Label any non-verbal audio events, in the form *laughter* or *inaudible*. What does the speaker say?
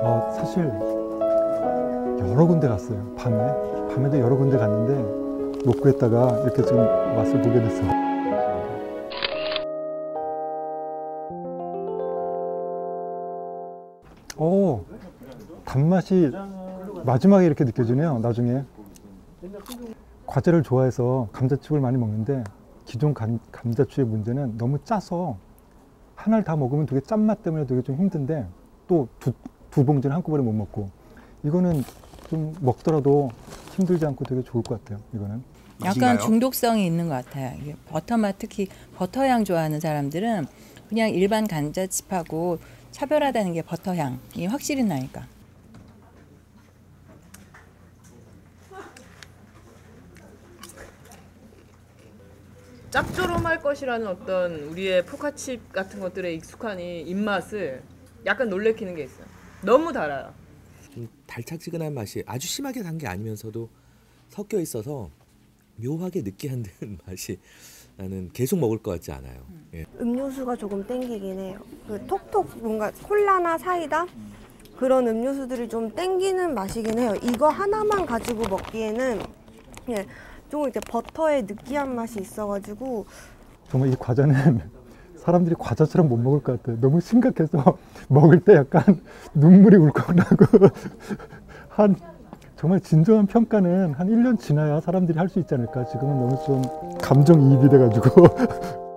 어, 사실 여러 군데 갔어요. 밤에 밤에도 여러 군데 갔는데 못 구했다가 이렇게 지금 맛을 보게 됐어요. 오 단맛이 마지막에 이렇게 느껴지네요. 나중에 과자를 좋아해서 감자칩을 많이 먹는데 기존 감, 감자칩의 문제는 너무 짜서 하나를 다 먹으면 되게 짠맛 때문에 되게 좀 힘든데 또 두 두 봉지는 한꺼번에 못 먹고 이거는 좀 먹더라도 힘들지 않고 되게 좋을 것 같아요. 이거는 약간 맛인가요? 중독성이 있는 것 같아요. 이게 버터맛 특히 버터향 좋아하는 사람들은 그냥 일반 감자칩하고 차별하다는 게 버터향이 확실히 나니까. 짭조름할 것이라는 어떤 우리의 포카칩 같은 것들에 익숙한 이 입맛을 약간 놀래키는 게 있어요. 너무 달아요. 좀 달짝지근한 맛이 아주 심하게 단 게 아니면서도 섞여 있어서 묘하게 느끼한 듯한 *laughs* 맛이 나는 계속 먹을 것 같지 않아요. 예. 음료수가 조금 땡기긴 해요. 그 톡톡 뭔가 콜라나 사이다 그런 음료수들이 좀 땡기는 맛이긴 해요. 이거 하나만 가지고 먹기에는 예, 조금 이렇게 버터의 느끼한 맛이 있어가지고 정말 이 과자는 사람들이 과자처럼 못 먹을 것 같아요. 너무 심각해서 *laughs* 먹을 때 약간 *laughs* 눈물이 울컥 나고 *laughs* 한 정말 진정한 평가는 한 1년 지나야 사람들이 할 수 있지 않을까. 지금은 너무 좀 감정이입이 돼가지고